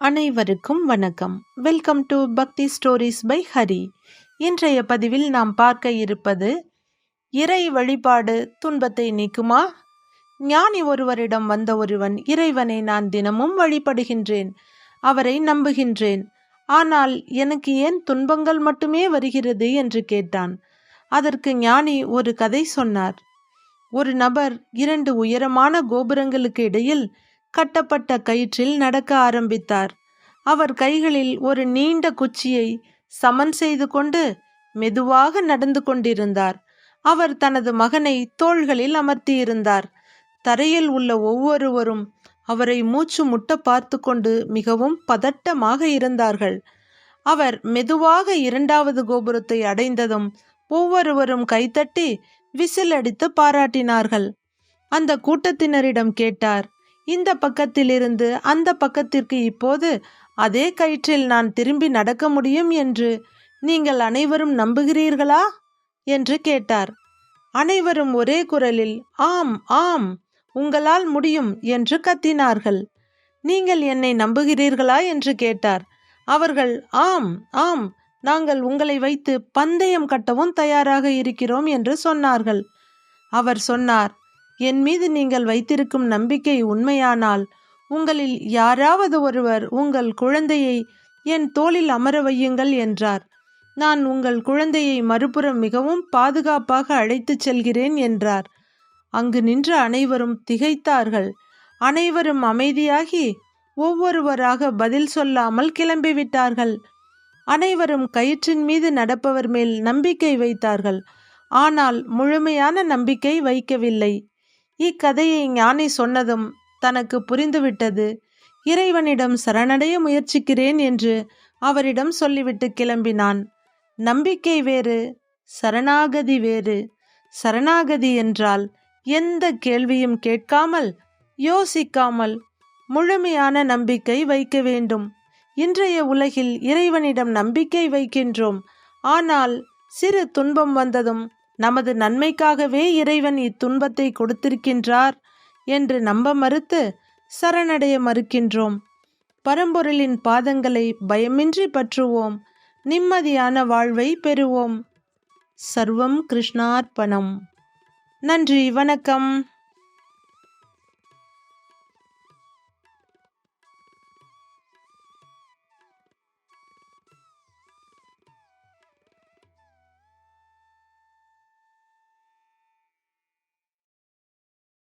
அனைவருக்கும் வணக்கம். Welcome to Bhakti stories by Hari இன்றைய பதிவில் நாம் பார்க்க இருப்பது இறை வழிபாடு துன்பத்தை நீக்குமா? ஞானி ஒருவரிடம் வந்த ஒருவன் இறைவனை நான் தினமும் வழிபடுகின்றேன் அவரை நம்புகின்றேன். ஆனால் எனக்கு ஏன் துன்பங்கள் மட்டுமே வருகிறது என்று கேட்டான். அதற்கு ஞானி ஒரு கதை சொன்னார். ஒரு நபர் இரண்டு உயரமான கோபுரங்களுக்கு இடையில் கட்டப்பட்ட கயிற்றில் நடக்க ஆரம்பித்தார். அவர் கைகளில் ஒரு நீண்ட குச்சியை சமன் செய்து கொண்டு மெதுவாக நடந்து கொண்டிருந்தார். அவர் தனது மகனை தோள்களில் அமர்த்தியிருந்தார். தரையில் உள்ள ஒவ்வொருவரும் அவரை மூச்சு முட்ட பார்த்து கொண்டு மிகவும் பதட்டமாக இருந்தார்கள். அவர் மெதுவாக இரண்டாவது கோபுரத்தை அடைந்ததும் ஒவ்வொருவரும் கைத்தட்டி விசில் அடித்து பாராட்டினார்கள். அந்த கூட்டத்தினரிடம் கேட்டார் இந்த பக்கத்திலிருந்து அந்த பக்கத்திற்கு இப்போது அதே கயிற்றில் நான் திரும்பி நடக்க முடியும் என்று நீங்கள் அனைவரும் நம்புகிறீர்களா? என்று கேட்டார். அனைவரும் ஒரே குரலில் ஆம் ஆம் உங்களால் முடியும் என்று கத்தினார்கள். நீங்கள் என்னை நம்புகிறீர்களா? என்று கேட்டார். அவர்கள் ஆம் ஆம் நாங்கள் உங்களை வைத்து பந்தயம் கட்டவும் தயாராக இருக்கிறோம் என்று சொன்னார்கள். அவர் சொன்னார் என் மீது நீங்கள் வைத்திருக்கும் நம்பிக்கை உண்மையானால் உங்களில் யாராவது ஒருவர் உங்கள் குழந்தையை என் தோளில் அமர வையுங்கள் என்றார். நான் உங்கள் குழந்தையை மறுபுறம் மிகவும் பாதுகாப்பாக அழைத்துச் செல்கிறேன் என்றார். அங்கு நின்ற அனைவரும் திகைத்தார்கள். அனைவரும் அமைதியாகி ஒவ்வொருவராக பதில் சொல்லாமல் கிளம்பிவிட்டார்கள். அனைவரும் கயிற்றின் மீது நடப்பவர் மேல் நம்பிக்கை வைத்தார்கள். ஆனால் முழுமையான நம்பிக்கை வைக்கவில்லை. இக்கதையை ஞானி சொன்னதும் தனக்கு புரிந்துவிட்டது. இறைவனிடம் சரணடைய முயற்சிக்கிறேன் என்று அவரிடம் சொல்லிவிட்டு கிளம்பினான். நம்பிக்கை வேறு சரணாகதி வேறு. சரணாகதி என்றால் எந்த கேள்வியும் கேட்காமல் யோசிக்காமல் முழுமையான நம்பிக்கை வைக்க வேண்டும். இன்றைய உலகில் இறைவனிடம் நம்பிக்கை வைக்கின்றோம். ஆனால் சிறு துன்பம் வந்ததும் நமது நன்மைக்காகவே இறைவன் இத்துன்பத்தை கொடுத்திருக்கின்றார் என்று நம்ப மறுத்து சரணடைய மறுக்கின்றோம். பரம்பொருளின் பாதங்களை பயமின்றி பற்றுவோம். நிம்மதியான வாழ்வை பெறுவோம். சர்வம் கிருஷ்ணார்ப்பணம். நன்றி வணக்கம்.